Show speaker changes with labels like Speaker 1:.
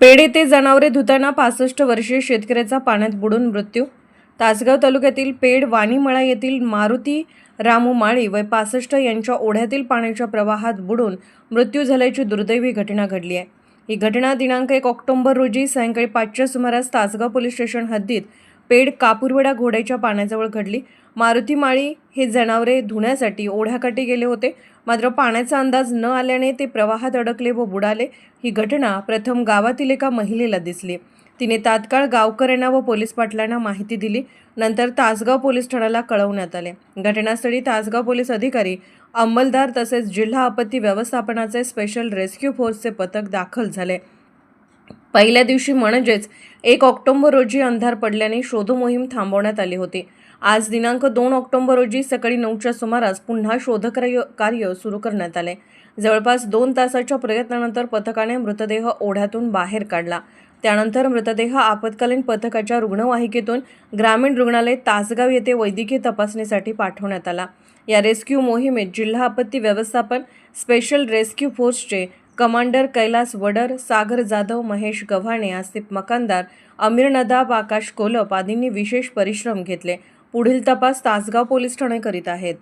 Speaker 1: पेढे येथे जनावरे धुताना पासष्ट वर्षीय शेतकऱ्याचा पाण्यात बुडून मृत्यू. तासगाव तालुक्यातील पेड वाणीमळा येथील मारुती रामू माळी वय पासष्ट यांच्या ओढ्यातील पाण्याच्या प्रवाहात बुडून मृत्यू झाल्याची दुर्दैवी घटना घडली आहे. ही घटना दिनांक एक ऑक्टोबर रोजी सायंकाळी पाचच्या सुमारास तासगाव पोलीस स्टेशन हद्दीत पेड कापूरवडा घोड्याच्या पाण्याजवळ घडली. मारुती माळी हे जनावरे धुण्यासाठी ओढ्याकाठी गेले होते. मात्र पाण्याचा अंदाज न आल्याने ते प्रवाहात अडकले व बुडाले. ही घटना प्रथम गावातील एका महिलेला दिसली. तिने तात्काळ गावकऱ्यांना व पोलीस पाटलांना माहिती दिली. नंतर तासगाव पोलीस ठाण्याला कळवण्यात आले. घटनास्थळी तासगाव पोलीस अधिकारी अंमलदार तसेच जिल्हा आपत्ती व्यवस्थापनाचे स्पेशल रेस्क्यू फोर्सचे पथक दाखल झाले. पहिल्या दिवशी म्हणजेच एक ऑक्टोबर रोजी अंधार पडल्याने शोधमोहीम थांबवण्यात आली होती. आज दिनांक दोन ऑक्टोंबर रोजी सकाळी नऊच्या सुमारास पुन्हा शोधकार्य कार्य सुरू करण्यात आले. जवळपास दोन तासाच्या प्रयत्नानंतर पथकाने मृतदेह ओढ्यातून बाहेर काढला. त्यानंतर मृतदेह आपत्कालीन पथकाच्या रुग्णवाहिकेतून ग्रामीण रुग्णालय तासगाव येथे वैद्यकीय तपासणीसाठी पाठवण्यात आला. या रेस्क्यू मोहिमेत जिल्हा आपत्ती व्यवस्थापन स्पेशल रेस्क्यू फोर्सचे कमांडर कैलास वडर सागर जाधव महेश गव्हाणे आसिफ मकानदार अमीर नदाब आकाश कोलप आदींनी विशेष परिश्रम घेतले. पुढील तपास तासगाव पोलीस ठाणे करीत आहेत.